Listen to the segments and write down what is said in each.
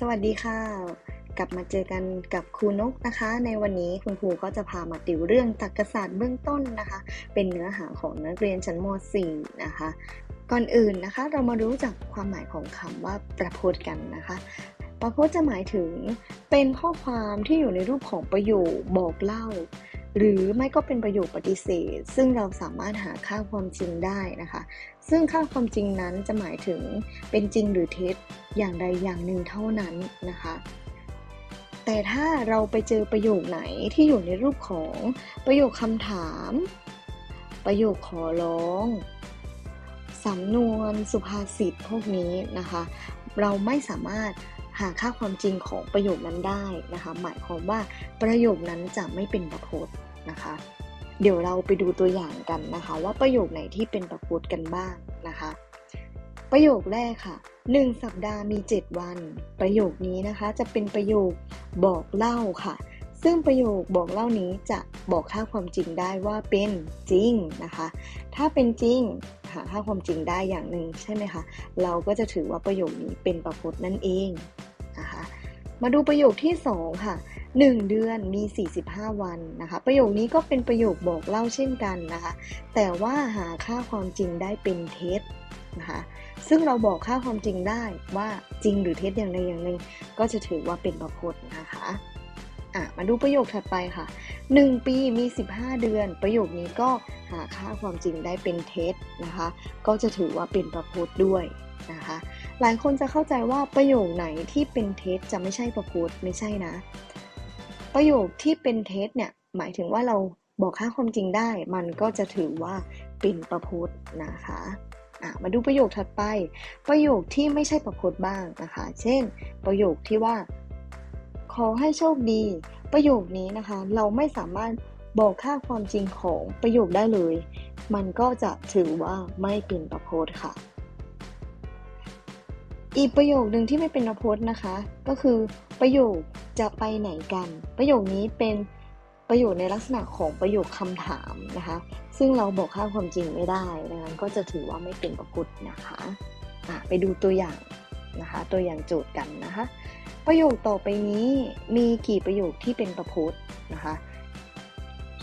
สวัสดีค่ะ กลับมาเจอกันกับครูนกนะคะ ในวันนี้คุณครูก็จะพามาติวเรื่องตรรกศาสตร์เบื้องต้นนะคะ เป็นเนื้อหาของนักเรียนชั้นม .4 นะคะ ก่อนอื่นนะคะ เรามารู้จักความหมายของคำว่าประพจน์กันนะคะประพจน์จะหมายถึงเป็นข้อความที่อยู่ในรูปของประโยคบอกเล่า หรือไม่ก็เป็นประโยคปฏิเสธ ซึ่งเราสามารถหาค่าความจริงได้นะคะ ซึ่งค่าความจริงนั้นจะหมายถึงเป็นจริงหรือเท็จอย่างใดอย่างหนึ่งเท่านั้นนะคะ แต่ถ้าเราไปเจอประโยคไหนที่อยู่ในรูปของประโยคคำถาม ประโยคขอร้องสำนวนสุภาษิตพวกนี้นะคะ เราไม่สามารถหาค่าความจริงของประโยคนั้นได้นะคะ หมายความว่าประโยคนั้นจะไม่เป็นประพจน์ นะคะ เดี๋ยวเราไปดูตัวอย่างกันนะคะ ว่าประโยคไหนที่เป็นประพจน์กันบ้างนะคะ ประโยคแรกค่ะ 1 สัปดาห์มี 7 วัน ประโยคนี้นะคะจะเป็นประโยคบอกเล่าค่ะ ซึ่งประโยคบอกเล่านี้จะบอกค่าความจริงได้ว่าเป็นจริงนะคะ ถ้าเป็นจริงหาค่าความจริงได้อย่างหนึ่งใช่ไหมคะ เราก็จะถือว่าประโยคนี้เป็นประพจน์นั่นเอง มาดูประโยคที่ 2 ค่ะ 1 เดือนมี 45 วันนะคะ ประโยคนี้ก็เป็นประโยคบอกเล่าเช่นกันนะคะ แต่ว่าหาค่าความจริงได้เป็นเท็จนะคะซึ่งเราบอกค่าความจริงได้ว่าจริงหรือเท็จอย่างใดอย่างหนึ่งก็จะถือว่าเป็นประพจน์นะคะอะมาดูประโยคถัดไปค่ะ 1 ปีมี 15 เดือน ประโยคนี้ก็หาค่าความจริงได้เป็นเท็จนะคะ ก็จะถือว่าเป็นประพจน์ด้วย นะคะ หลายคนจะเข้าใจว่าประโยคไหนที่เป็นเท็จจะไม่ใช่ประพจน์ไม่ใช่นะ ประโยคที่เป็นเท็จเนี่ยหมายถึงว่าเราบอกค่าความจริงได้ มันก็จะถือว่าเป็นประพจน์นะคะอะมาดูประโยคถัดไป ประโยคที่ไม่ใช่ประพจน์บ้างนะคะ เช่น ประโยคที่ว่า ขอให้โชคดี ประโยคนี้นะคะ เราไม่สามารถบอกค่าความจริงของประโยคได้เลย มันก็จะถือว่าไม่เป็นประพจน์ค่ะ อีกประโยคหนึ่งที่ไม่เป็นประพจน์นะคะ ก็คือประโยคจะไปไหนกัน ประโยคนี้เป็นประโยคในลักษณะของประโยคคำถามนะคะ ซึ่งเราบอกค่าความจริงไม่ได้ดังนั้นก็จะถือว่าไม่เป็นประพจน์นะคะะไปดูตัวอย่างนะคะ ตัวอย่างโจทย์กันนะคะ ประโยคต่อไปนี้มีกี่ประโยคที่เป็นประพจน์นะคะ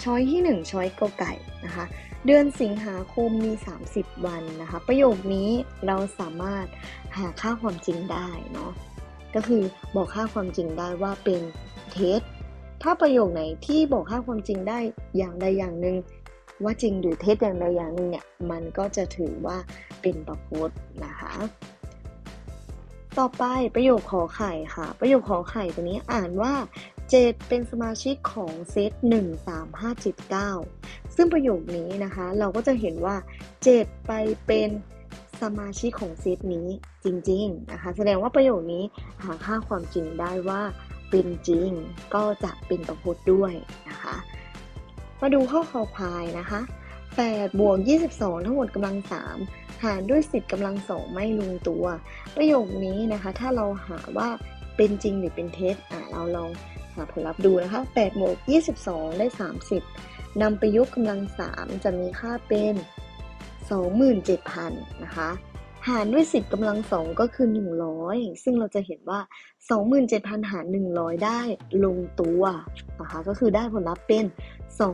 ช้อยที่ 1 ช้อยกไก่นะคะ เดือนสิงหาคมมี 30 วันนะคะ ประโยคนี้เราสามารถหาค่าความจริงได้เนาะก็คือบอกค่าความจริงได้ว่าเป็นเท็จถ้าประโยคไหนที่บอกค่าความจริงได้อย่างใดอย่างหนึ่งว่าจริงหรือเท็จอย่างใดอย่างหนึ่งเนี่ยมันก็จะถือว่าเป็นประพจน์นะคะ ต่อไปประโยคขอไข่ค่ะ ประโยคขอไข่ตัวนี้อ่านว่า เจดเป็นสมาชิกของเซต1 3 5 7 9 ซึ่งประโยคนี้นะคะ เราก็จะเห็นว่าเจดไปเป็นสมาชิกของเซตนี้จริงๆนะคะ แสดงว่าประโยคนี้หาค่าความจริงได้ว่าเป็นจริง ก็จะเป็นประพจน์ด้วยนะคะ มาดูข้อคอควายนะคะ8บวก22 ทั้งหมดกำลัง 3 หารด้วย 10กำลัง2ไม่ลงตัว ประโยคนี้นะคะ ถ้าเราหาว่าเป็นจริงหรือเป็นเท็จอ่าเราลอง หาผลลัพธ์ดูนะคะ8บวก22 ได้ 30นำไปยกกำลัง 3 จะมีค่าเป็น 27,000 นะคะ หารด้วย 10กำลัง 2 ก็คือ 100 ซึ่งเราจะเห็นว่า 27,000 หาร 100 ได้ลงตัวนะคะ ก็คือได้ผลลัพธ์เป็น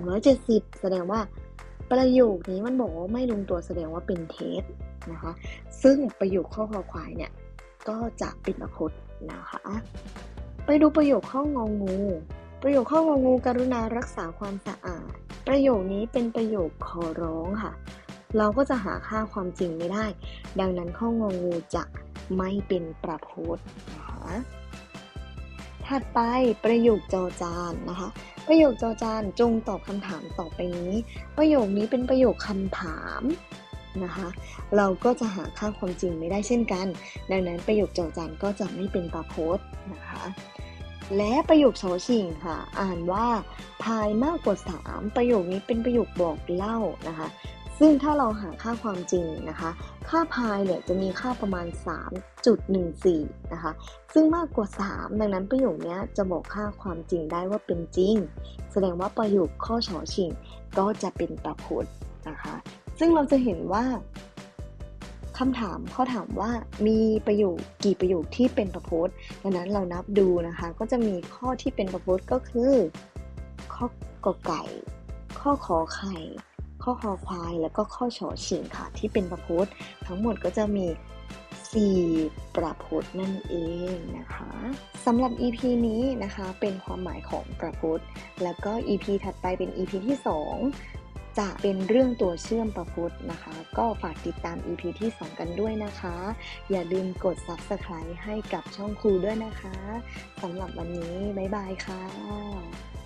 270 แสดงว่าประโยคนี้มันบอกว่าไม่ลงตัวแสดงว่าเป็นเท็จนะคะ ซึ่งประโยคข้อคอควายเนี่ย ก็จะเป็นประพจน์นะคะ ไปดูประโยคข้ององู ประโยคข้ององูกรุณารักษาความสะอาด ประโยคนี้เป็นประโยคขอร้องค่ะ เราก็จะหาค่าความจริงไม่ได้ ดังนั้นข้ององูจะไม่เป็นประพจน์นะคะถัดไปประโยคจอจานนะคะ ประโยคจอจานจงตอบคำถามต่อไปนี้ ประโยคนี้เป็นประโยคคำถาม นะคะ เราก็จะหาค่าความจริงไม่ได้เช่นกัน ดังนั้นประโยคจอจานก็จะไม่เป็นประพจน์นะคะ และประโยคชอชิงค่ะ อ่านว่าพายมากกว่า 3 ประโยคนี้เป็นประโยคบอกเล่านะคะซึ่งถ้าเราหาค่าความจริงนะคะ ค่าพายเนี่ยจะมีค่าประมาณ 3.14 นะคะ ซึ่งมากกว่า 3 ดังนั้นประโยคนี้จะบอกค่าความจริงได้ว่าเป็นจริง แสดงว่าประโยคข้อชอชิงก็จะเป็นประพจน์นะคะ ซึ่งเราจะเห็นว่าคำถามเขาถามว่ามีประโยคกี่ประโยคที่เป็นประพจน์ดังนั้นเรานับดูนะคะ ก็จะมีข้อที่เป็นประพจน์ก็คือ ข้อกอไก่ ข้อขอไข่ ข้อคอควาย แล้วก็ข้อฉอฉิงค่ะ ที่เป็นประพจน์ทั้งหมดก็จะมี 4 ประพจน์นั่นเองนะคะสำหรับ EP นี้นะคะเป็นความหมายของประพจน์ แล้วก็ EP ถัดไปเป็น EP ที่ 2 จะเป็นเรื่องตัวเชื่อมประพุทธนะคะ ก็ฝากติดตาม EP ที่ 2 กันด้วยนะคะ อย่าลืมกด Subscribe ให้กับช่องครูด้วยนะคะสำหรับวันนี้ บ๊ายบายค่ะ